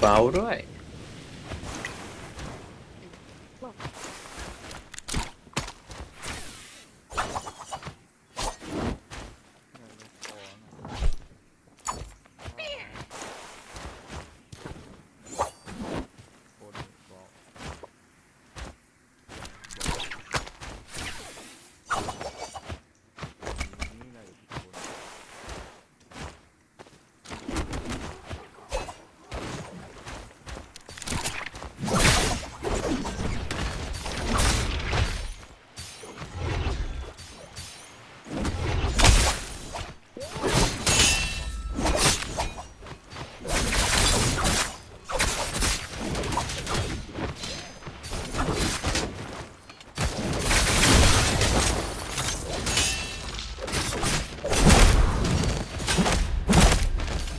เบาด้วย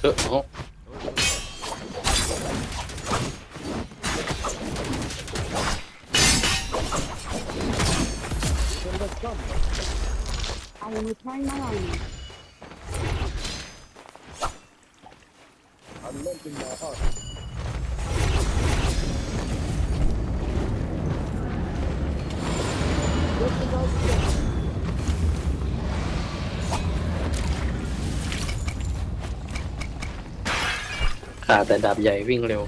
เอ ขาแต่ดาบใหญ่วิ่งเร็ว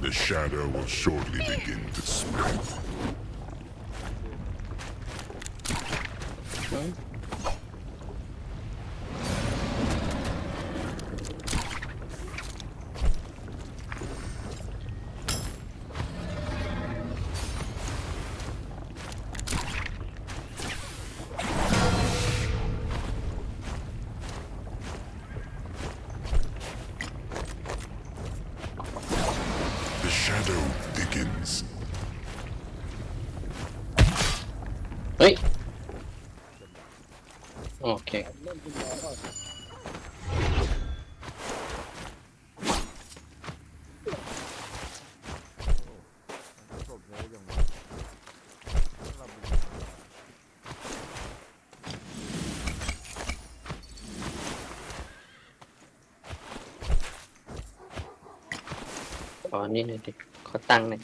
The shadow will shortly begin to spread. โอเค I'm lending my heart. ขอนี่หน่อยดิ ขอตังค์หน่อย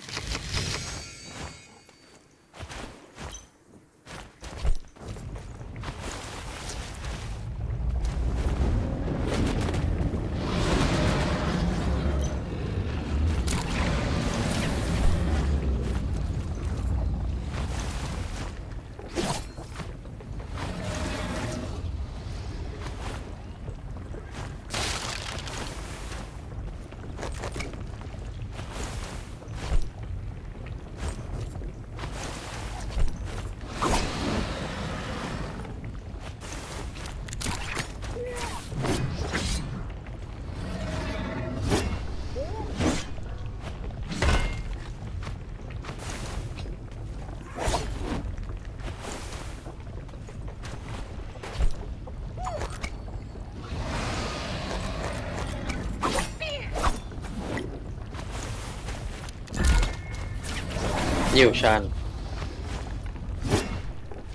ยิวชาน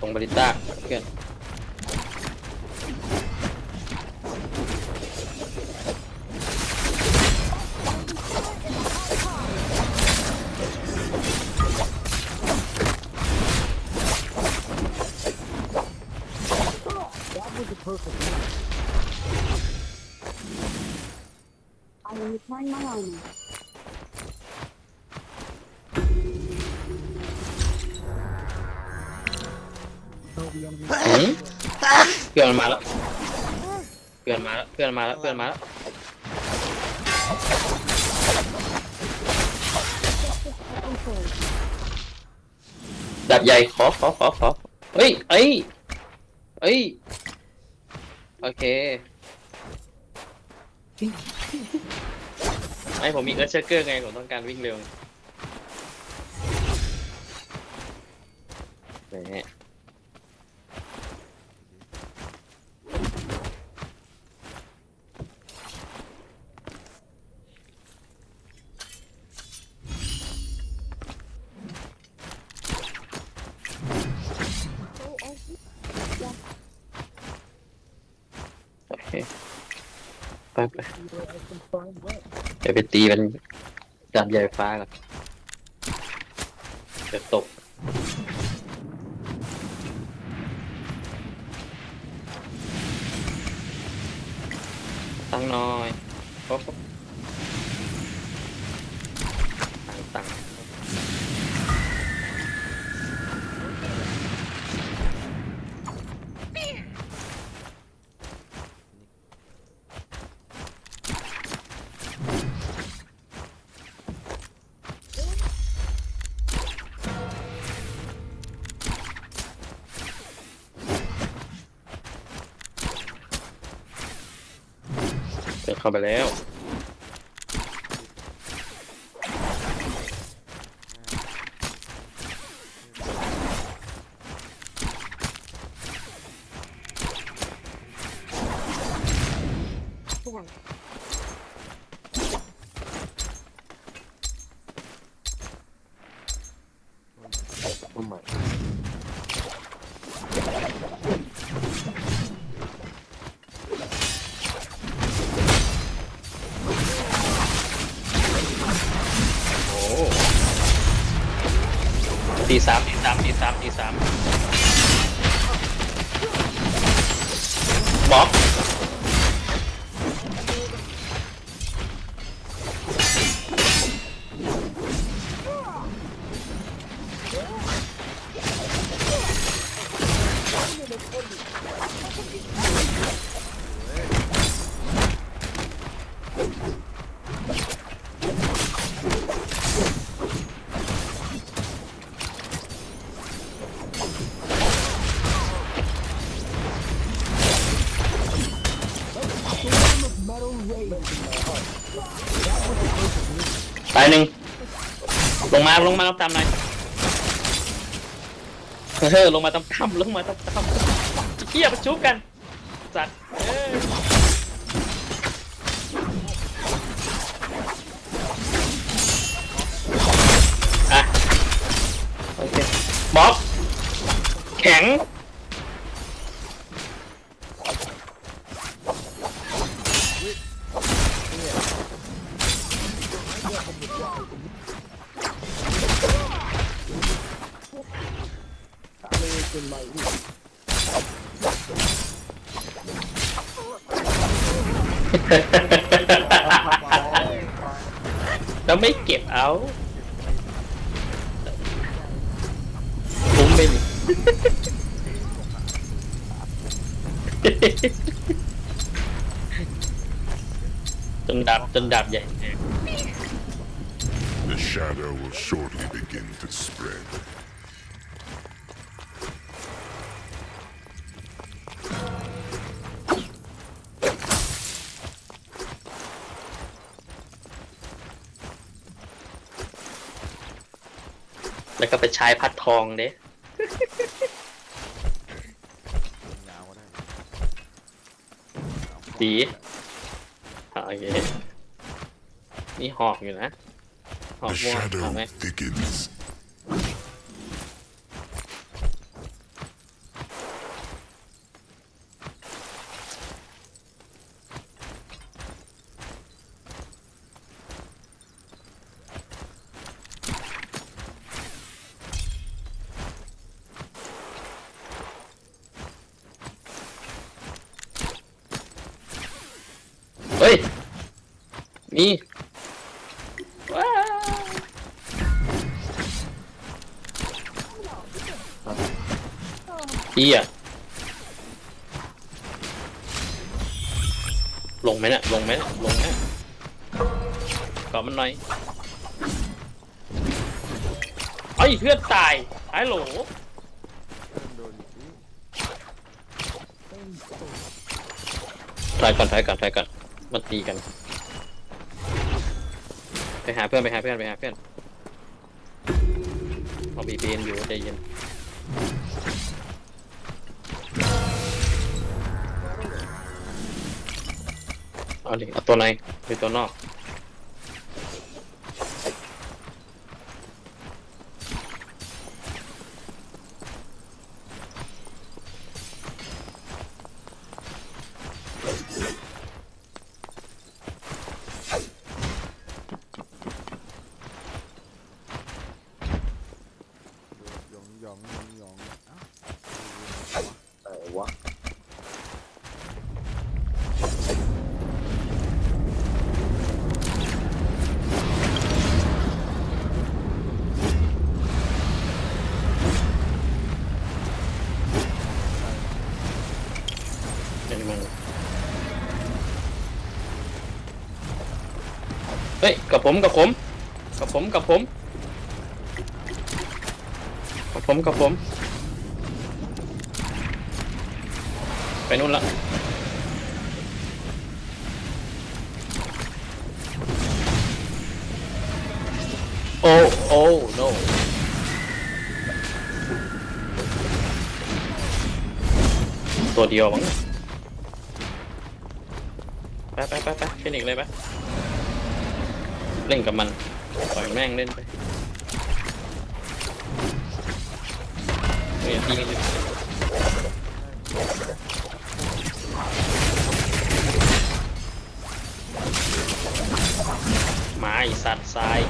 ตรงบริต้าเพื่อน อนมันมาแล้วเพื่อนมาแล้วเพื่อนมาแล้วเพื่อนมาแล้วดาบใหญ่ขอขอขอขอเฮ้ยเอ้ยเอ้ยโอเคไอผมมีเอิร์ธเชอร์เกอร์ไงผมต้องการวิ่งเร็วแหม ไปไป Where I can find what? เดี๋ยวไปตีมันดาบใหญ่ฟ้าก่อนจะตกตั้งน้อยโอ้ เดินเข้าไปแล้ว สามตีสามตีสามตีสามบล็อก มาลงมาตามหน่อยเฮ้ยลงมาตามๆลงมาตามๆเกียบชุบกันจัดเอ้ยอะโอเคบอกแข็ง คุ้มไปดิจนดับจนดับใหญ่ The shadow will shortly begin to spread. แล้วก็ไปใช้พัดทองเด้ ยาวก็ได้ ดีอะโอเคนี่หอกอยู่นะหอก The ม่วง shadow เอาไหม thickens. เฮ้ย มีว้าวเอียลงไหมเนี่ยลงไหมเนี่ยลงไหมกอมันหน่อยเอ้ยเพื่อนตายตายโหลโดนอีกถอยก่อนถอยก่อนถอยก่อนมันตีกัน ไปหาเพื่อนไปหาเพื่อนไปหาเพื่อนเอาบีเบนอยู่ใจเย็นเอาดิเอาตัวในหรือตัวนอก ยองยองยองเอ้า ไหนวะ เป็นมึงเฮ้ยกับผมกับผม กับผมกับผมกับผมกับผม ไปนู่นละโอ้โอ้ no ตัวเดียวมั้งไปไปไปไปเฟนิกซ์เลยไป เล่นกับมันปล่อยแม่งเล่นไปเนี่ยตีกันอยู่หมาไอสัตว์ทราย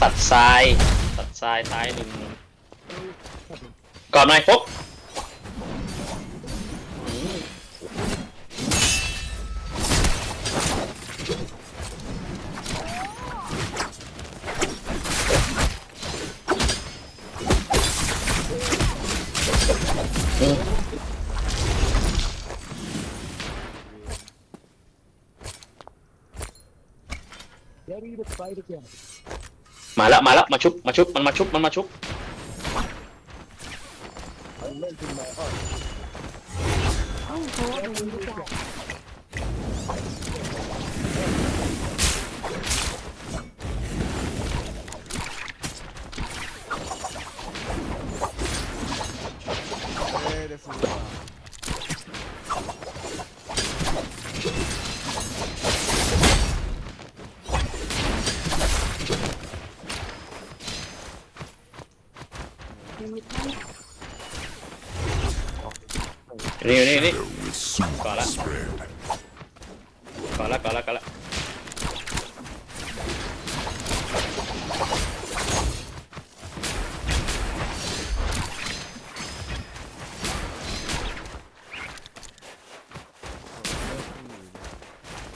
สัตว์ทรายสัตว์ทรายตายหนึ่งก่อนหน่อยฟก มาแล้วมาแล้วมาชุบมาชุบมันมาชุบมันมาชุบ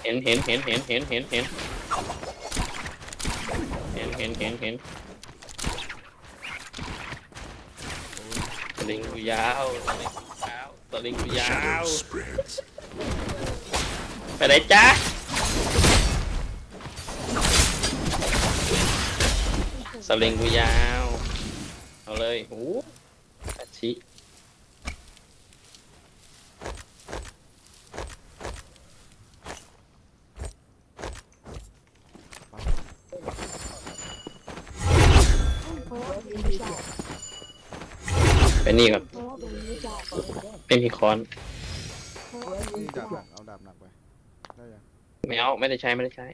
ห็นเห็นเห็นเห็นเห็นเห็นเห็นเห็นเห็นเห็นเห็นสลิงกูยาวสลิงกูยาวไปไหนจ๊ะสลิงกูยาว เอาเลยหูอาชิ เพราะว่ามันรู้จัก ไปนี่ก่อนไม่มีค้อนเพราะว่ามันนี่รู้ดาบหนักเอาดาบหนักไปได้ยังไม่เอาไม่ได้ใช้ไม่ได้ใช้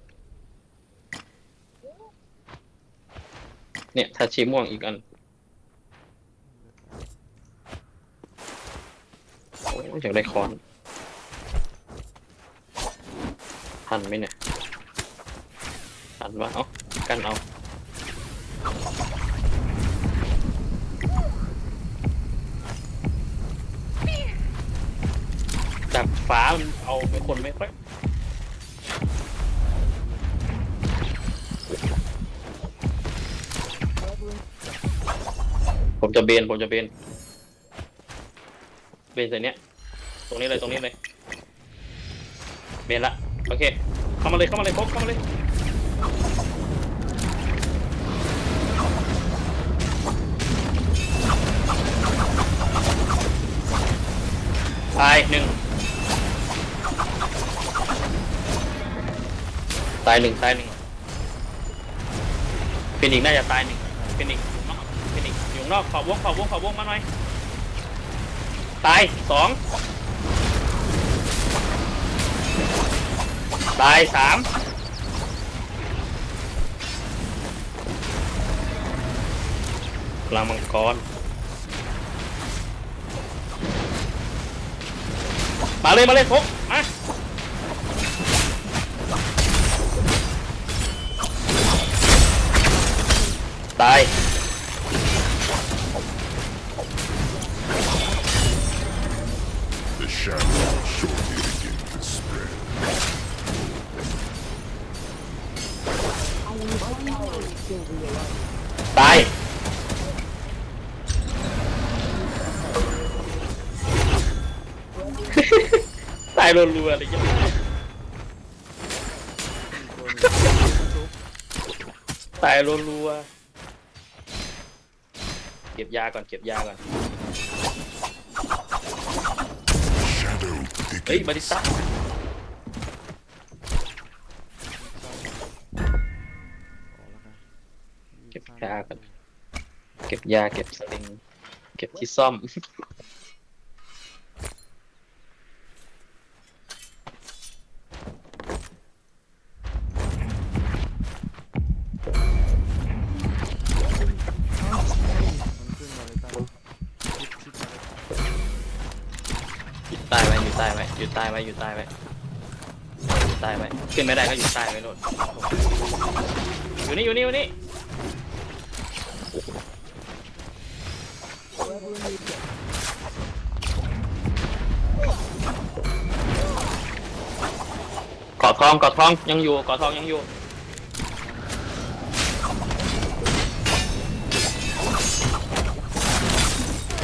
เนี่ยทาชิม่วงอีกอันโอ้ยอยากได้ค้อนทันไหมเนี่ยทันวะเอากันเอา ฟ้ามันเอาไม่คนไม่ค่อยผมจะเบนผมจะเบนเบนใส่เนี้ย ตรงนี้เลยตรงนี้เลยเบนละโอเค เข้ามาเลยเข้ามาเลยพบเข้ามาเลยตายหนึ่ง ตายหนึ่งตายหนึ่งฟินิกซ์น่าจะตายหนึ่งฟินิกซ์อยู่นอกฟินิกซ์อยู่นอกขอบวงขอบวงขอบวงมาหน่อย ตายสองตายสามพลังมังกรมาเลยมาเลยพกมา ตายตายตายรัวๆอะไรอย่างเงี้ยตายรัวๆ ก็บยาก่อนเก็บยาก่อน Shadow เฮ้ย thickens. บาริสต้าเก็บยาก่อนเก็บยาเก็บสลิงเก็บที่ซ่อม ไว้อยู่ใต้ไว้อยู่ใต้ไว้อยู่ใต้ไว้อยู่ใต้ไว้ขึ้นไม่ได้ก็อยู่ใต้ไว้โน่นอยู่นี่อยู่นี่อยู่นี่เกาะทองเกาะทองยังอยู่เกาะทองยังอยู่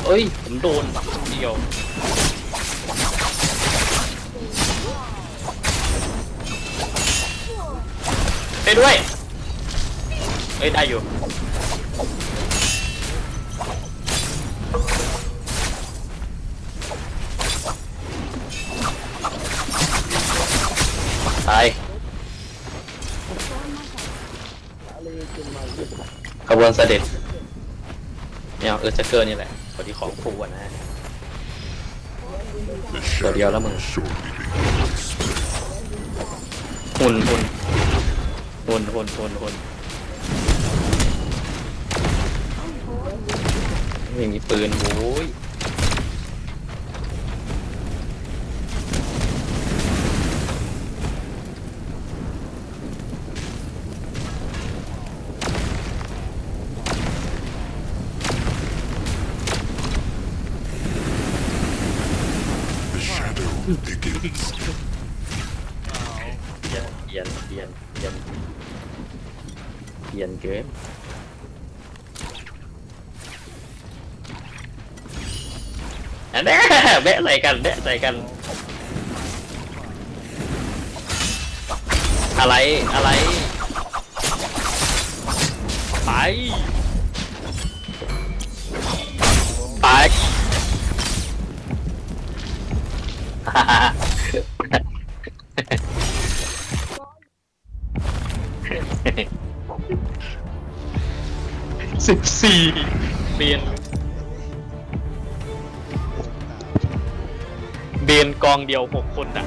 เอ้ยผมโดนแบบเดียว ไปด้วยเอ้ยได้อยู่ตายขบวนเสด็จเนี่ยเออจะเกินนี่แหละพอดีของฟูอะนะ The Rồi, đeo lắm shadow rồi. will shortly begin to spread. หุ่นหุ่น นหุ่นหุ่นหุ่นไม่มีปืนโว้ย แบะใส่กันแบะใส่กัน อะไรอะไร ไปไป องเดียวหกคนอะ